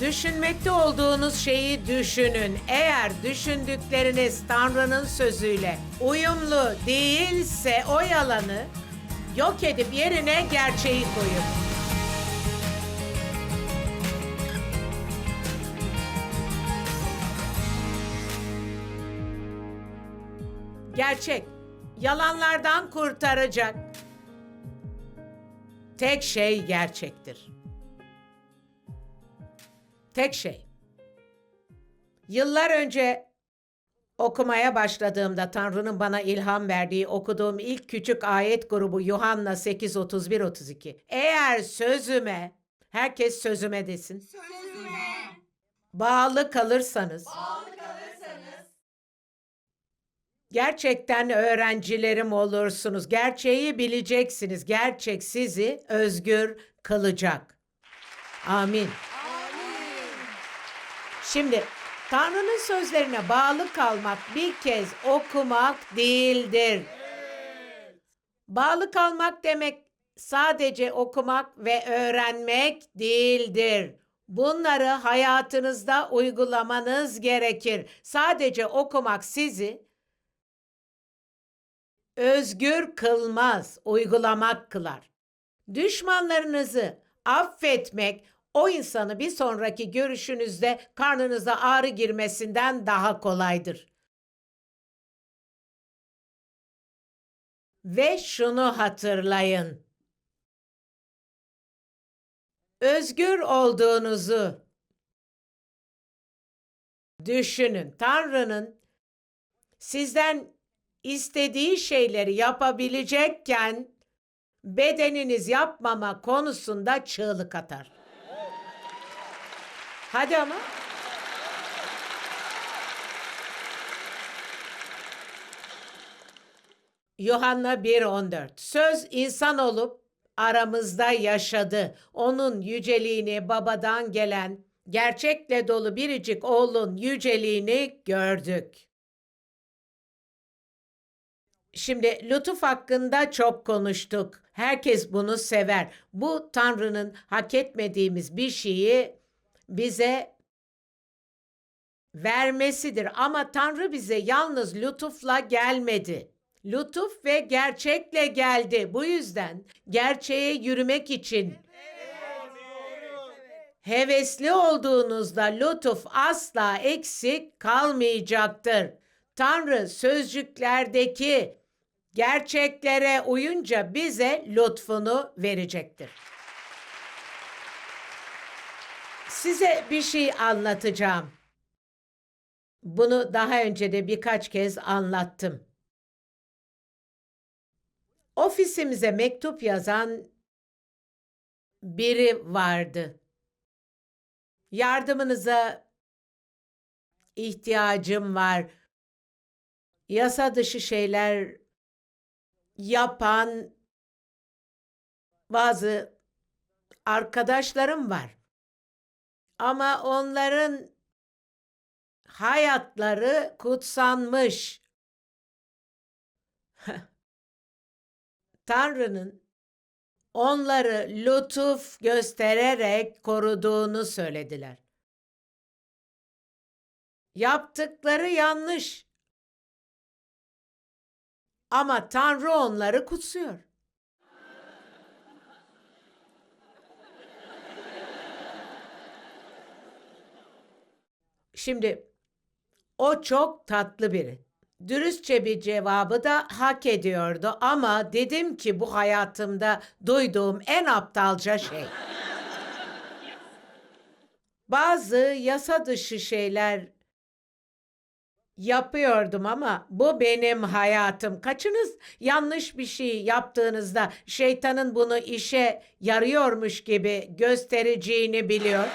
Düşünmekte olduğunuz şeyi düşünün. Eğer düşündükleriniz Tanrı'nın sözüyle uyumlu değilse o yalanı yok edip yerine gerçeği koyun. Gerçek yalanlardan kurtaracak tek şey gerçektir. Tek şey. Yıllar önce okumaya başladığımda Tanrı'nın bana ilham verdiği okuduğum ilk küçük ayet grubu Yuhanna 8:31-32. Eğer sözüme, herkes sözüme desin. Sözüme Bağlı kalırsanız, bağlı kalırsanız gerçekten öğrencilerim olursunuz. Gerçeği bileceksiniz. Gerçek sizi özgür kılacak. Amin. Şimdi Tanrı'nın sözlerine bağlı kalmak bir kez okumak değildir. Bağlı kalmak demek sadece okumak ve öğrenmek değildir. Bunları hayatınızda uygulamanız gerekir. Sadece okumak sizi özgür kılmaz, uygulamak kılar. Düşmanlarınızı affetmek o insanı bir sonraki görüşünüzde karnınıza ağrı girmesinden daha kolaydır. Ve şunu hatırlayın. Özgür olduğunuzu düşünün. Tanrı'nın sizden istediği şeyleri yapabilecekken bedeniniz yapmama konusunda çığlık atar. Hadi ama. Yuhanna 1.14 Söz insan olup aramızda yaşadı. Onun yüceliğini babadan gelen gerçekle dolu biricik oğlun yüceliğini gördük. Şimdi lütuf hakkında çok konuştuk. Herkes bunu sever. Bu Tanrı'nın hak etmediğimiz bir şeyi bize vermesidir. Ama Tanrı bize yalnız lütufla gelmedi. Lütuf ve gerçekle geldi. Bu yüzden gerçeğe yürümek için hevesli olduğunuzda lütuf asla eksik kalmayacaktır. Tanrı sözcüklerdeki gerçeklere uyunca bize lütfunu verecektir. Size bir şey anlatacağım. Bunu daha önce de birkaç kez anlattım. Ofisimize mektup yazan biri vardı. Yardımınıza ihtiyacım var. Yasa dışı şeyler yapan bazı arkadaşlarım var. Ama onların hayatları kutsanmış. Tanrı'nın onları lütuf göstererek koruduğunu söylediler. Yaptıkları yanlış. Ama Tanrı onları kutsuyor. Şimdi o çok tatlı biri. Dürüstçe bir cevabı da hak ediyordu ama dedim ki bu hayatımda duyduğum en aptalca şey. Bazı yasa dışı şeyler yapıyordum ama bu benim hayatım. Kaçınız yanlış bir şey yaptığınızda şeytanın bunu işe yarıyormuş gibi göstereceğini biliyor?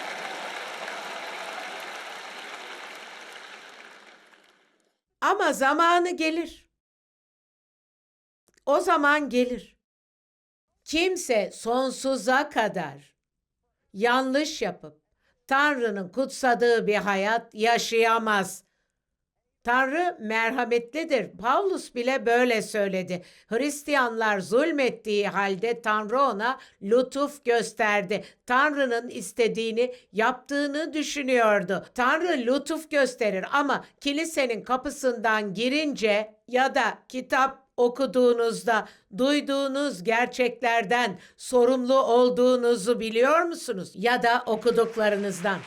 Ama zamanı gelir. O zaman gelir. Kimse sonsuza kadar yanlış yapıp Tanrı'nın kutsadığı bir hayat yaşayamaz. Tanrı merhametlidir. Pavlus bile böyle söyledi. Hristiyanlar zulmettiği halde Tanrı ona lütuf gösterdi. Tanrı'nın istediğini yaptığını düşünüyordu. Tanrı lütuf gösterir ama kilisenin kapısından girince ya da kitap okuduğunuzda duyduğunuz gerçeklerden sorumlu olduğunuzu biliyor musunuz? Ya da okuduklarınızdan.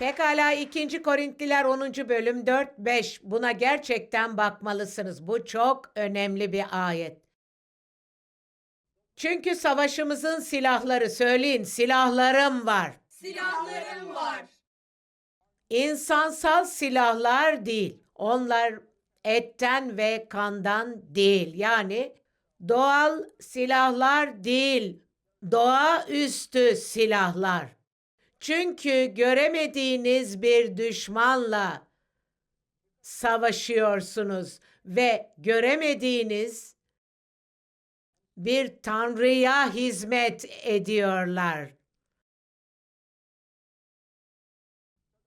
Pekala 2. Korintliler 10. bölüm 4-5 buna gerçekten bakmalısınız. Bu çok önemli bir ayet. Çünkü savaşımızın silahları söyleyin silahlarım var. Silahlarım var. İnsansal silahlar değil. Onlar etten ve kandan değil. Yani doğal silahlar değil. Doğaüstü silahlar. Çünkü göremediğiniz bir düşmanla savaşıyorsunuz ve göremediğiniz bir tanrıya hizmet ediyorlar.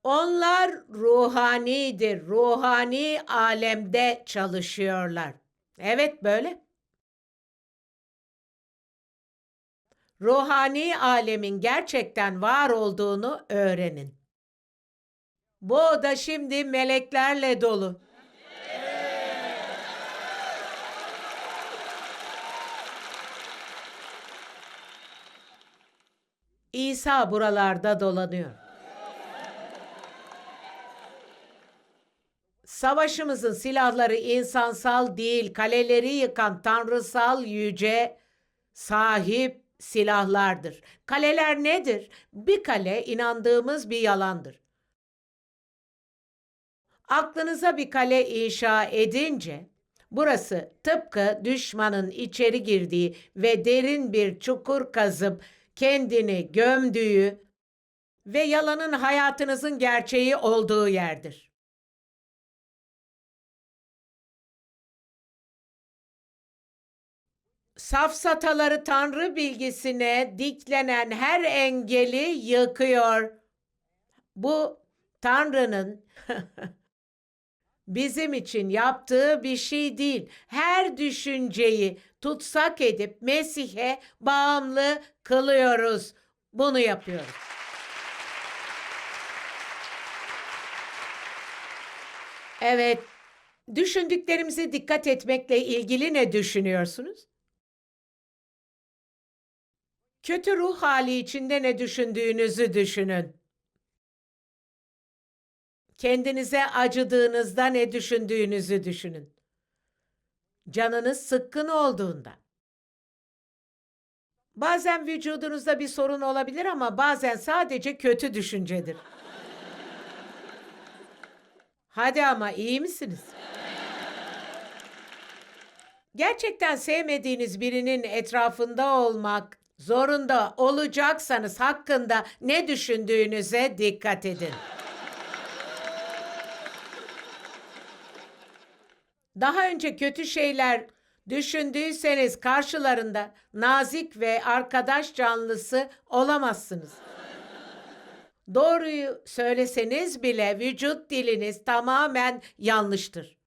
Onlar ruhanidir. Ruhani alemde çalışıyorlar. Evet böyle. Ruhani alemin gerçekten var olduğunu öğrenin. Bu oda şimdi meleklerle dolu. İsa buralarda dolanıyor. Savaşımızın silahları insansal değil, kaleleri yıkan tanrısal yüce sahip silahlardır. Kaleler nedir? Bir kale inandığımız bir yalandır. Aklınıza bir kale inşa edince burası tıpkı düşmanın içeri girdiği ve derin bir çukur kazıp kendini gömdüğü ve yalanın hayatınızın gerçeği olduğu yerdir. Safsataları tanrı bilgisine diklenen her engeli yıkıyor. Bu tanrının bizim için yaptığı bir şey değil. Her düşünceyi tutsak edip Mesih'e bağımlı kılıyoruz. Bunu yapıyoruz. Evet, düşündüklerimize dikkat etmekle ilgili ne düşünüyorsunuz? Kötü ruh hali içinde ne düşündüğünüzü düşünün. Kendinize acıdığınızda ne düşündüğünüzü düşünün. Canınız sıkkın olduğunda. Bazen vücudunuzda bir sorun olabilir ama bazen sadece kötü düşüncedir. Hadi ama iyi misiniz? Gerçekten sevmediğiniz birinin etrafında olmak zorunda olacaksanız hakkında ne düşündüğünüze dikkat edin. Daha önce kötü şeyler düşündüyseniz karşılarında nazik ve arkadaş canlısı olamazsınız. Doğruyu söyleseniz bile vücut diliniz tamamen yanlıştır.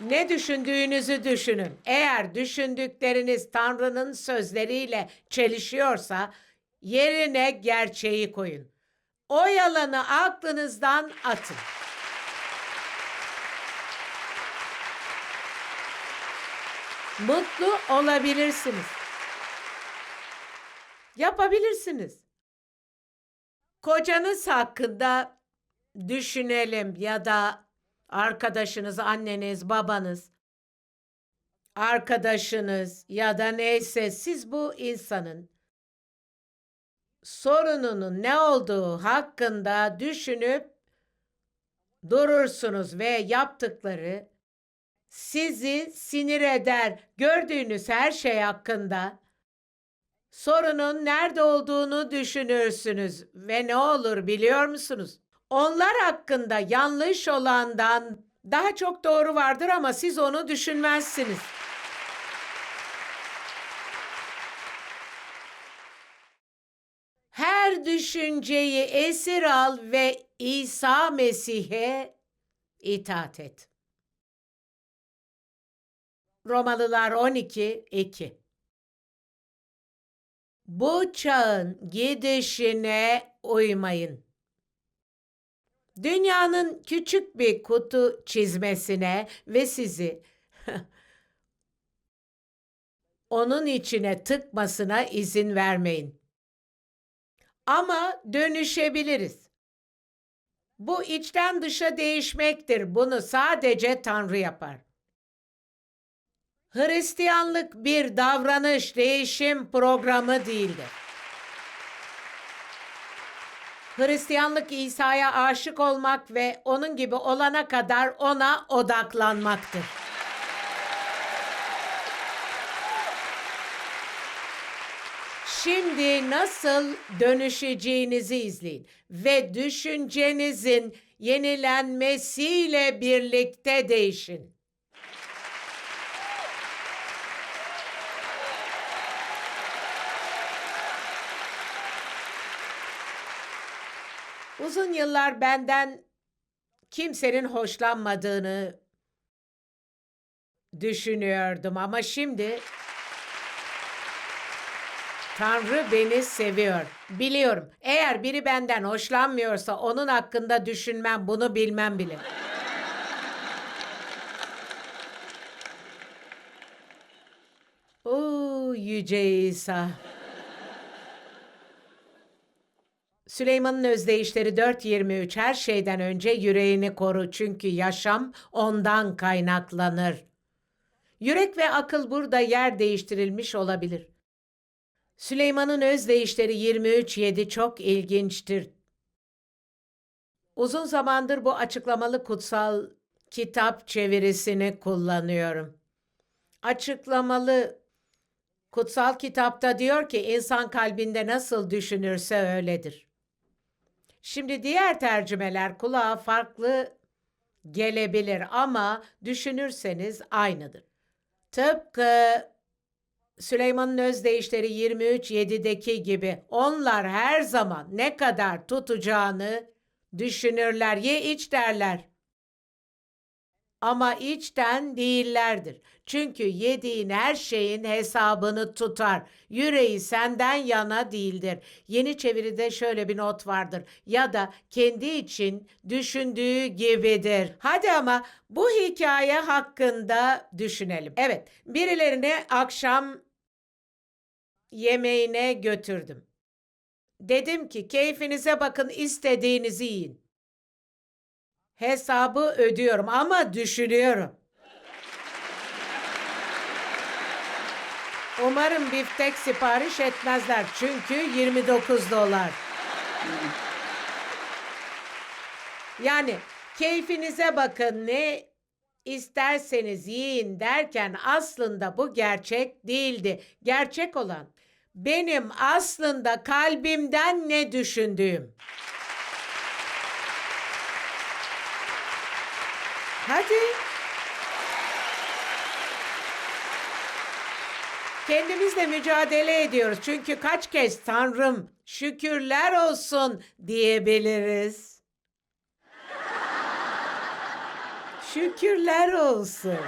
Ne düşündüğünüzü düşünün. Eğer düşündükleriniz Tanrı'nın sözleriyle çelişiyorsa yerine gerçeği koyun. O yalanı aklınızdan atın. Mutlu olabilirsiniz. Yapabilirsiniz. Kocanız hakkında düşünelim ya da arkadaşınız, anneniz, babanız, arkadaşınız ya da neyse siz bu insanın sorununun ne olduğu hakkında düşünüp durursunuz ve yaptıkları sizi sinir eder. Gördüğünüz her şey hakkında sorunun nerede olduğunu düşünürsünüz ve ne olur biliyor musunuz? Onlar hakkında yanlış olandan daha çok doğru vardır ama siz onu düşünmezsiniz. Her düşünceyi esir al ve İsa Mesih'e itaat et. Romalılar 12 2 Bu çağın gidişine uymayın. Dünyanın küçük bir kutu çizmesine ve sizi onun içine tıkmasına izin vermeyin. Ama dönüşebiliriz. Bu içten dışa değişmektir. Bunu sadece Tanrı yapar. Hristiyanlık bir davranış değişim programı değildir. Hristiyanlık İsa'ya aşık olmak ve onun gibi olana kadar ona odaklanmaktır. Şimdi nasıl dönüşeceğinizi izleyin ve düşüncenizin yenilenmesiyle birlikte değişin. Uzun yıllar benden kimsenin hoşlanmadığını düşünüyordum ama şimdi Tanrı beni seviyor. Biliyorum. Eğer biri benden hoşlanmıyorsa onun hakkında düşünmem, bunu bilmem bile. Oo, yüce İsa. Süleyman'ın özdeyişleri 4.23 her şeyden önce yüreğini koru çünkü yaşam ondan kaynaklanır. Yürek ve akıl burada yer değiştirilmiş olabilir. Süleyman'ın özdeyişleri 23.7 çok ilginçtir. Uzun zamandır bu açıklamalı kutsal kitap çevirisini kullanıyorum. Açıklamalı kutsal kitapta diyor ki insan kalbinde nasıl düşünürse öyledir. Şimdi diğer tercümeler kulağa farklı gelebilir ama düşünürseniz aynıdır. Tıpkı Süleyman'ın özdeyişleri 23.7'deki gibi onlar her zaman ne kadar tutacağını düşünürler. Ye iç derler. Ama içten değillerdir. Çünkü yediğin her şeyin hesabını tutar. Yüreği senden yana değildir. Yeni çeviride şöyle bir not vardır. Ya da kendi için düşündüğü gibidir. Hadi ama bu hikaye hakkında düşünelim. Evet, birilerini akşam yemeğine götürdüm. Dedim ki keyfinize bakın istediğinizi yiyin. Hesabı ödüyorum ama düşünüyorum. Umarım biftek sipariş etmezler çünkü 29 dolar. Yani keyfinize bakın ne isterseniz yiyin derken aslında bu gerçek değildi. Gerçek olan benim aslında kalbimden ne düşündüğüm. Hadi. Kendimizle mücadele ediyoruz. Çünkü kaç kez Tanrım şükürler olsun diyebiliriz. Şükürler olsun.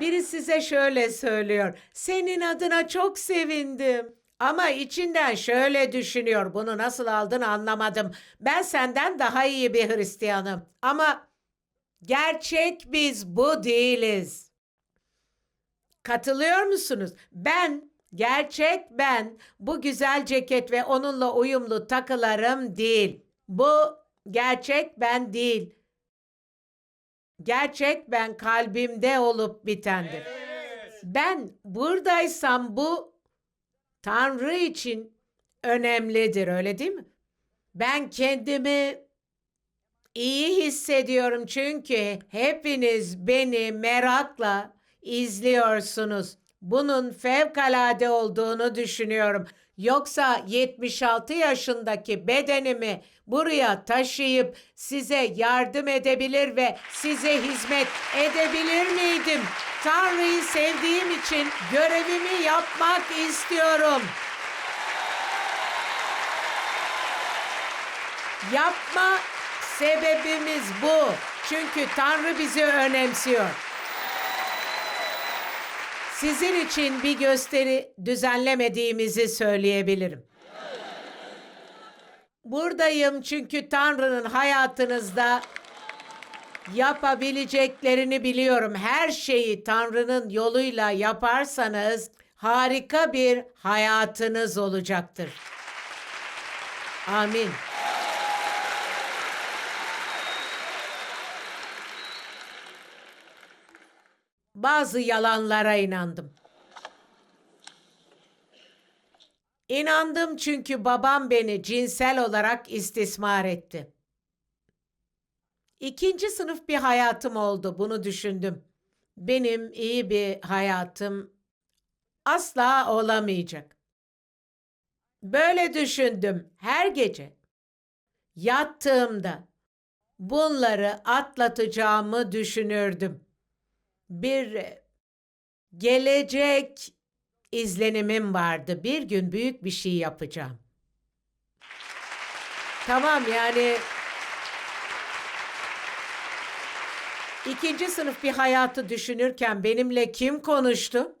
Biri size şöyle söylüyor. Senin adına çok sevindim. Ama içinden şöyle düşünüyor. Bunu nasıl aldın anlamadım. Ben senden daha iyi bir Hristiyanım. Ama gerçek biz bu değiliz. Katılıyor musunuz? Ben, gerçek ben bu güzel ceket ve onunla uyumlu takılarım değil. Bu gerçek ben değil. Gerçek ben kalbimde olup bitendir. Ben buradaysam bu Tanrı için önemlidir öyle değil mi? Ben kendimi iyi hissediyorum çünkü hepiniz beni merakla izliyorsunuz. Bunun fevkalade olduğunu düşünüyorum. Yoksa 76 yaşındaki bedenimi buraya taşıyıp size yardım edebilir ve size hizmet edebilir miydim? Tanrı'yı sevdiğim için görevimi yapmak istiyorum. Yapma sebebimiz bu. Çünkü Tanrı bizi önemsiyor. Sizin için bir gösteri düzenlemediğimizi söyleyebilirim. Buradayım çünkü Tanrı'nın hayatınızda yapabileceklerini biliyorum. Her şeyi Tanrı'nın yoluyla yaparsanız harika bir hayatınız olacaktır. Amin. Bazı yalanlara inandım. İnandım çünkü babam beni cinsel olarak istismar etti. İkinci sınıf bir hayatım oldu, bunu düşündüm. Benim iyi bir hayatım asla olamayacak. Böyle düşündüm her gece. Yattığımda bunları atlatacağımı düşünürdüm. Bir gelecek izlenimim vardı. Bir gün büyük bir şey yapacağım. Tamam yani ikinci sınıf bir hayatı düşünürken benimle kim konuştu?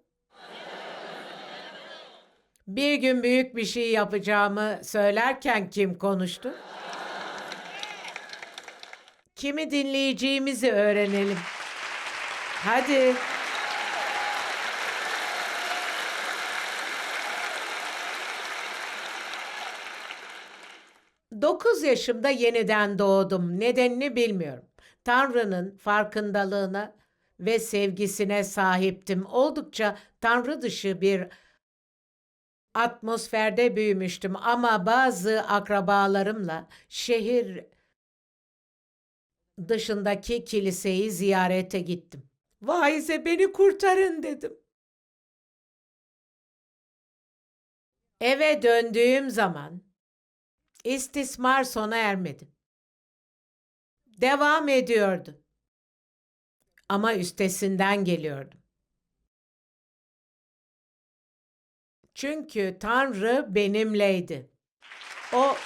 Bir gün büyük bir şey yapacağımı söylerken kim konuştu? Kimi dinleyeceğimizi öğrenelim. Hadi. 9 yaşımda yeniden doğdum. Nedenini bilmiyorum. Tanrı'nın farkındalığına ve sevgisine sahiptim. Oldukça Tanrı dışı bir atmosferde büyümüştüm ama bazı akrabalarımla şehir dışındaki kiliseyi ziyarete gittim. Vaize beni kurtarın dedim. Eve döndüğüm zaman istismar sona ermedi. Devam ediyordu. Ama üstesinden geliyordum. Çünkü Tanrı benimleydi. O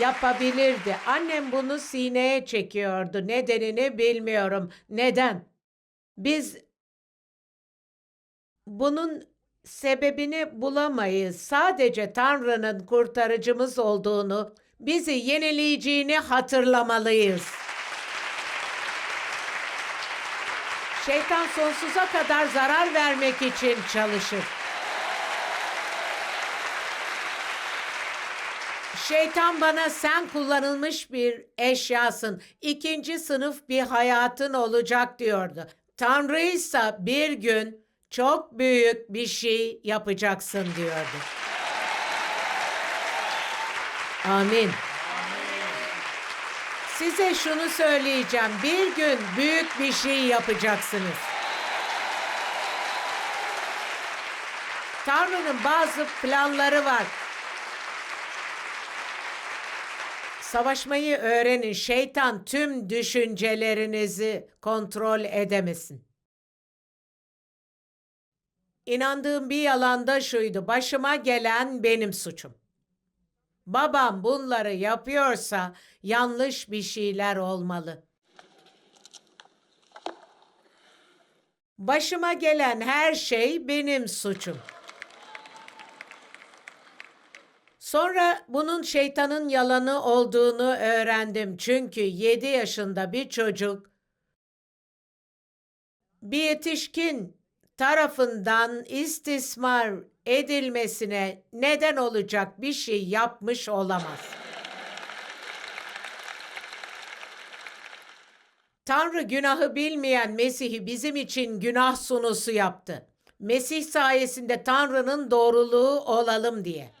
yapabilirdi. Annem bunu sineye çekiyordu. Nedenini bilmiyorum. Neden? Biz bunun sebebini bulamayız. Sadece Tanrı'nın kurtarıcımız olduğunu, bizi yenileyeceğini hatırlamalıyız. Şeytan sonsuza kadar zarar vermek için çalışır. Şeytan bana sen kullanılmış bir eşyasın, ikinci sınıf bir hayatın olacak diyordu. Tanrı ise bir gün çok büyük bir şey yapacaksın diyordu. Amin. Size şunu söyleyeceğim. Bir gün büyük bir şey yapacaksınız. Tanrı'nın bazı planları var. Savaşmayı öğrenin. Şeytan tüm düşüncelerinizi kontrol edemesin. İnandığım bir yalan şuydu. Başıma gelen benim suçum. Babam bunları yapıyorsa yanlış bir şeyler olmalı. Başıma gelen her şey benim suçum. Sonra bunun şeytanın yalanı olduğunu öğrendim. Çünkü 7 yaşında bir çocuk bir yetişkin tarafından istismar edilmesine neden olacak bir şey yapmış olamaz. Tanrı günahı bilmeyen Mesih'i bizim için günah sunusu yaptı. Mesih sayesinde Tanrı'nın doğruluğu olalım diye.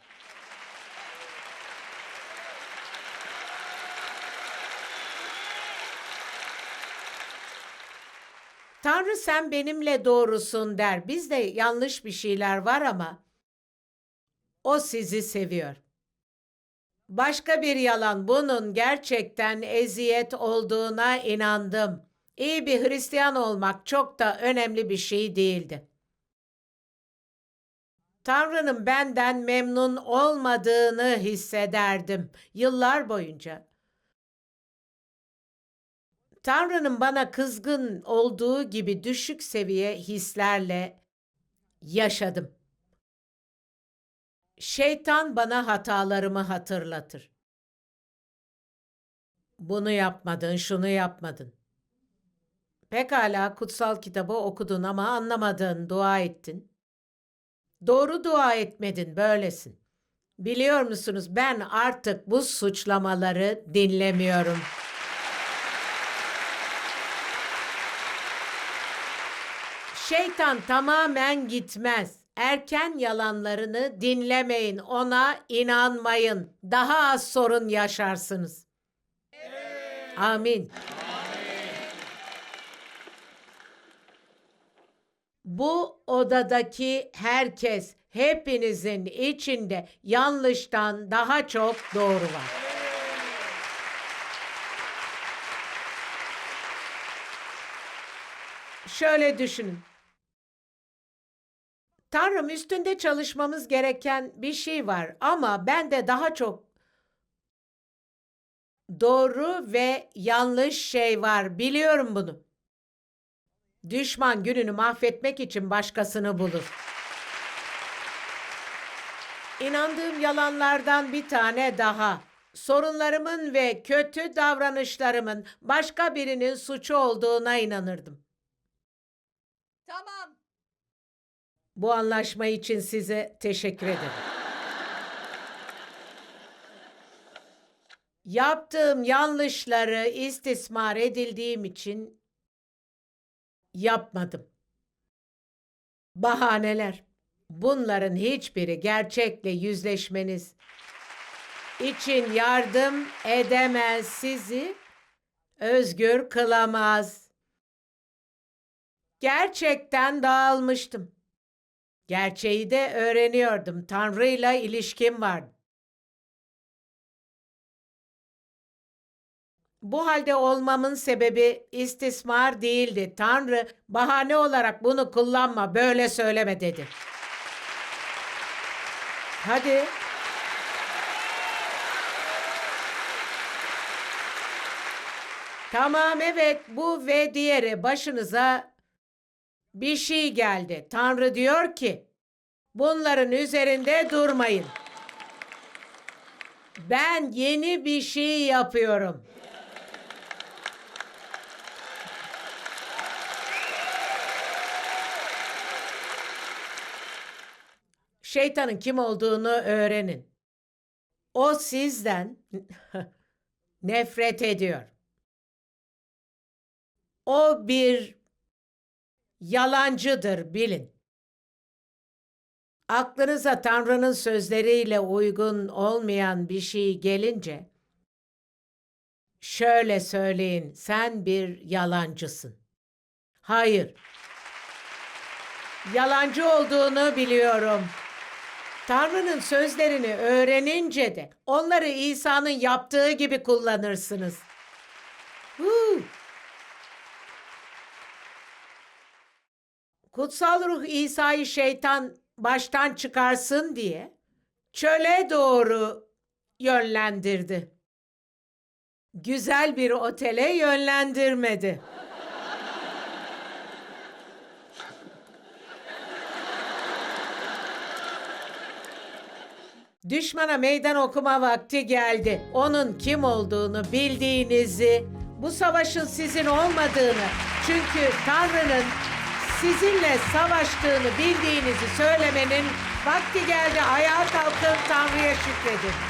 Tanrı sen benimle doğrusun der. Bizde yanlış bir şeyler var ama o sizi seviyor. Başka bir yalan bunun gerçekten eziyet olduğuna inandım. İyi bir Hristiyan olmak çok da önemli bir şey değildi. Tanrı'nın benden memnun olmadığını hissederdim yıllar boyunca. Tanrı'nın bana kızgın olduğu gibi düşük seviye hislerle yaşadım. Şeytan bana hatalarımı hatırlatır. Bunu yapmadın, şunu yapmadın. Pekala kutsal kitabı okudun ama anlamadın, dua ettin. Doğru dua etmedin, böylesin. Biliyor musunuz ben artık bu suçlamaları dinlemiyorum. Şeytan tamamen gitmez. Erken yalanlarını dinlemeyin, ona inanmayın. Daha az sorun yaşarsınız. Amin. Bu odadaki herkes, hepinizin içinde yanlıştan daha çok doğru var. Şöyle düşünün. Tanrım üstünde çalışmamız gereken bir şey var ama ben de daha çok doğru ve yanlış şey var. Biliyorum bunu. Düşman gününü mahvetmek için başkasını bulur. İnandığım yalanlardan bir tane daha. Sorunlarımın ve kötü davranışlarımın başka birinin suçu olduğuna inanırdım. Tamam. Bu anlaşma için size teşekkür ederim. Yaptığım yanlışları istismar edildiğim için yapmadım. Bahaneler. Bunların hiçbiri gerçekle yüzleşmeniz için yardım edemez sizi özgür kılamaz. Gerçekten dağılmıştım. Gerçeği de öğreniyordum. Tanrı'yla ilişkim vardı. Bu halde olmamın sebebi istismar değildi. Tanrı bahane olarak bunu kullanma, böyle söyleme dedi. Hadi. Tamam evet bu ve diğeri başınıza bir şey geldi. Tanrı diyor ki bunların üzerinde durmayın. Ben yeni bir şey yapıyorum. Şeytanın kim olduğunu öğrenin. O sizden nefret ediyor. O bir yalancıdır bilin. Aklınıza Tanrı'nın sözleriyle uygun olmayan bir şey gelince şöyle söyleyin sen bir yalancısın. Hayır. Yalancı olduğunu biliyorum. Tanrı'nın sözlerini öğrenince de onları İsa'nın yaptığı gibi kullanırsınız. Huu. Kutsal ruh İsa'yı şeytan baştan çıkarsın diye çöle doğru yönlendirdi. Güzel bir otele yönlendirmedi. Düşmana meydan okuma vakti geldi. Onun kim olduğunu bildiğinizi, bu savaşın sizin olmadığını, çünkü Tanrı'nın sizinle savaştığını bildiğinizi söylemenin vakti geldi. Ayağa kalkın Tanrı'ya şükredin.